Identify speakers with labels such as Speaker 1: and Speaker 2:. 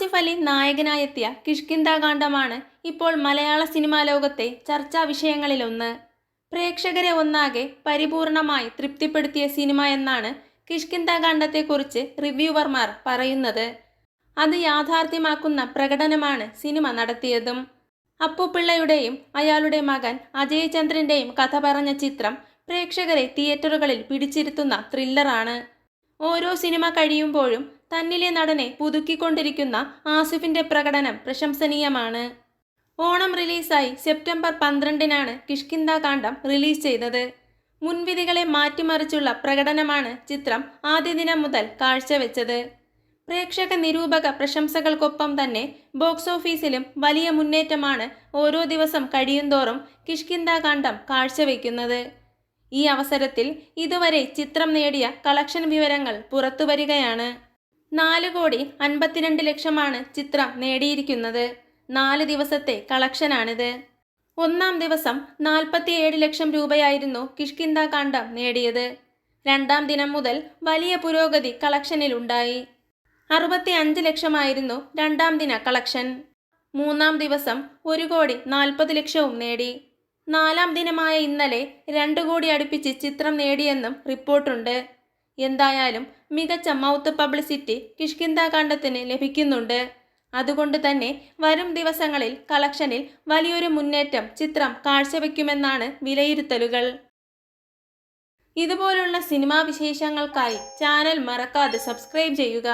Speaker 1: ആസിഫ് അലി നായകനായെത്തിയ കിഷ്കിന്താകാന്ഡമാണ് ഇപ്പോൾ മലയാള സിനിമാ ലോകത്തെ ചർച്ചാ വിഷയങ്ങളിലൊന്ന്. പ്രേക്ഷകരെ ഒന്നാകെ പരിപൂർണമായി തൃപ്തിപ്പെടുത്തിയ സിനിമ എന്നാണ് കിഷ്കിന്താകാന്ഡത്തെക്കുറിച്ച് റിവ്യൂവർമാർ പറയുന്നത്. അത് യാഥാർത്ഥ്യമാക്കുന്ന പ്രകടനമാണ് സിനിമ നടത്തിയതും. അപ്പുപിള്ളയുടെയും അയാളുടെ മകൻ അജയ് ചന്ദ്രന്റെയും കഥ പറഞ്ഞ ചിത്രം പ്രേക്ഷകരെ തിയേറ്ററുകളിൽ പിടിച്ചിരുത്തുന്ന ത്രില്ലറാണ് ഓരോ സിനിമ കഴിയുമ്പോഴും തന്നിലെ നടനെ പുതുക്കിക്കൊണ്ടിരിക്കുന്ന ആസിഫിന്റെ പ്രകടനം പ്രശംസനീയമാണ്. ഓണം റിലീസായി സെപ്റ്റംബർ പന്ത്രണ്ടിനാണ് കിഷ്കിന്താകാന്ഡം റിലീസ് ചെയ്തത്. മുൻവിധികളെ മാറ്റിമറിച്ചുള്ള പ്രകടനമാണ് ചിത്രം ആദ്യ ദിനം മുതൽ കാഴ്ചവെച്ചത്. പ്രേക്ഷക നിരൂപക പ്രശംസകൾക്കൊപ്പം തന്നെ ബോക്സ് ഓഫീസിലും വലിയ മുന്നേറ്റമാണ് ഓരോ ദിവസം കഴിയുന്തോറും കിഷ്കിന്താകാന്ഡം കാഴ്ചവെക്കുന്നത്. ഈ അവസരത്തിൽ ഇതുവരെ ചിത്രം നേടിയ കളക്ഷൻ വിവരങ്ങൾ പുറത്തുവരികയാണ്. നാല് കോടി അൻപത്തിരണ്ട് ലക്ഷമാണ് ചിത്രം നേടിയിരിക്കുന്നത്. നാല് ദിവസത്തെ കളക്ഷനാണിത്. ഒന്നാം ദിവസം നാൽപ്പത്തിയേഴ് ലക്ഷം രൂപയായിരുന്നു കിഷ്കിന്താകാന്ഡം നേടിയത്. രണ്ടാം ദിനം മുതൽ വലിയ പുരോഗതി കളക്ഷനിലുണ്ടായി അറുപത്തി അഞ്ച് ലക്ഷമായിരുന്നു രണ്ടാം ദിന കളക്ഷൻ. മൂന്നാം ദിവസം ഒരു കോടി നാൽപ്പത് ലക്ഷവും നേടി. നാലാം ദിനമായ ഇന്നലെ രണ്ടു കോടി അടുപ്പിച്ച് ചിത്രം നേടിയെന്നും റിപ്പോർട്ടുണ്ട്. എന്തായാലും മികച്ച മൗത്ത് പബ്ലിസിറ്റി കിഷ്കിന്താകാന്ഡത്തിന് ലഭിക്കുന്നുണ്ട്. അതുകൊണ്ട് തന്നെ വരും ദിവസങ്ങളിൽ കളക്ഷനിൽ വലിയൊരു മുന്നേറ്റം ചിത്രം കാഴ്ചവെക്കുമെന്നാണ് വിലയിരുത്തലുകൾ. ഇതുപോലുള്ള സിനിമാ വിശേഷങ്ങൾക്കായി ചാനൽ മറക്കാതെ സബ്സ്ക്രൈബ് ചെയ്യുക.